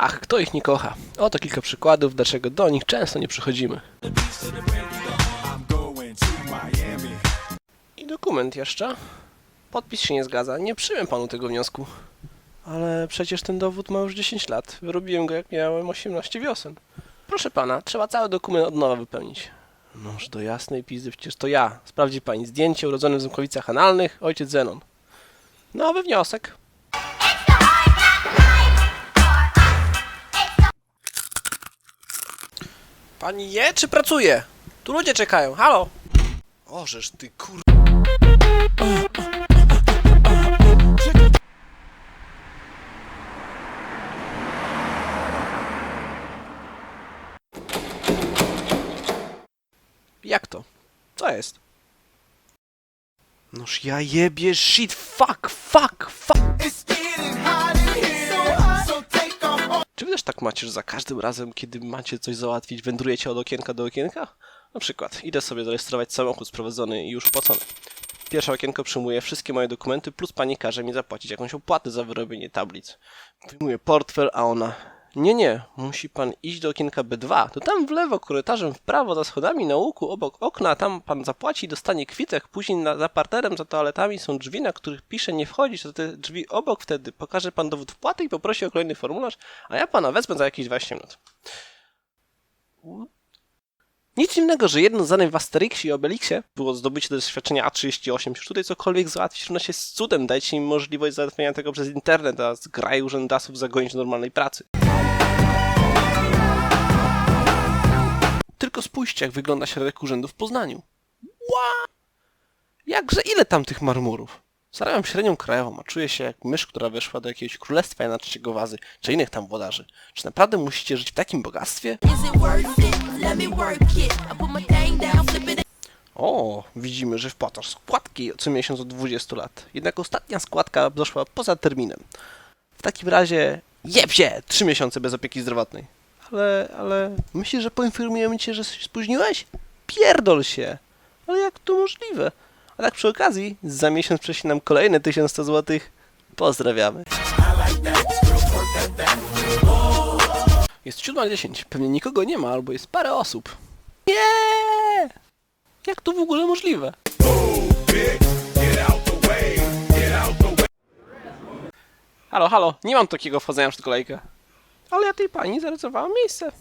Ach, kto ich nie kocha? Oto kilka przykładów, dlaczego do nich często nie przychodzimy. I dokument jeszcze. Podpis się nie zgadza. Nie przyjąłem panu tego wniosku. Ale przecież ten dowód ma już 10 lat. Wyrobiłem go jak miałem 18 wiosen. Proszę pana, trzeba cały dokument od nowa wypełnić. Noż do jasnej pizdy, przecież to ja. Sprawdzi pani zdjęcie, urodzony w Ząbkowicach Analnych, ojciec Zenon. Nowy wniosek. Pani je czy pracuje? Tu ludzie czekają, halo! Ożeż ty kur... Jak to? Co jest? Noż ja jebie shit, fuck, fuck, fuck! Tak macie, że za każdym razem, kiedy macie coś załatwić, wędrujecie od okienka do okienka? Na przykład, idę sobie zarejestrować samochód sprowadzony i już opłacony. Pierwsze okienko przyjmuje wszystkie moje dokumenty, plus pani każe mi zapłacić jakąś opłatę za wyrobienie tablic. Wyjmuję portfel, a ona... Nie, nie, musi pan iść do okienka B2. To tam w lewo, korytarzem w prawo, za schodami na łuku, obok okna, tam pan zapłaci i dostanie kwitek. Później na, za parterem, za toaletami są drzwi, na których pisze nie wchodzić, to te drzwi obok wtedy. Pokaże pan dowód wpłaty i poprosi o kolejny formularz, a ja pana wezmę za jakieś 20 minut. Nic innego, że jedno zadań w Asterixie i Obelixie było zdobycie doświadczenia A38. Już tutaj cokolwiek załatwić równa się z cudem. Dajcie im możliwość załatwienia tego przez internet, a zgraj urzędasów zagonić do normalnej pracy. Tylko spójrzcie, jak wygląda środek urzędu w Poznaniu. Ła! Jakże ile tam tych marmurów? Zarabiam średnią krajową, a czuję się jak mysz, która weszła do jakiegoś królestwa Jana III Wazy, czy innych tam włodarzy. Czy naprawdę musicie żyć w takim bogactwie? O, widzimy, że wpłacasz składki co miesiąc od 20 lat. Jednak ostatnia składka doszła poza terminem. W takim razie jeb się! 3 miesiące bez opieki zdrowotnej. Ale, ale myślisz, że poinformujemy cię, że się spóźniłeś? Pierdol się! Ale jak to możliwe? A tak przy okazji, za miesiąc przyszli nam kolejne 1100 zł. Pozdrawiamy. Jest 7.10. Pewnie nikogo nie ma, albo jest parę osób. Nie! Jak to w ogóle możliwe? Halo, halo, nie mam takiego wchodzenia przed kolejkę. Ale ja tej pani zarezerwowałem miejsce.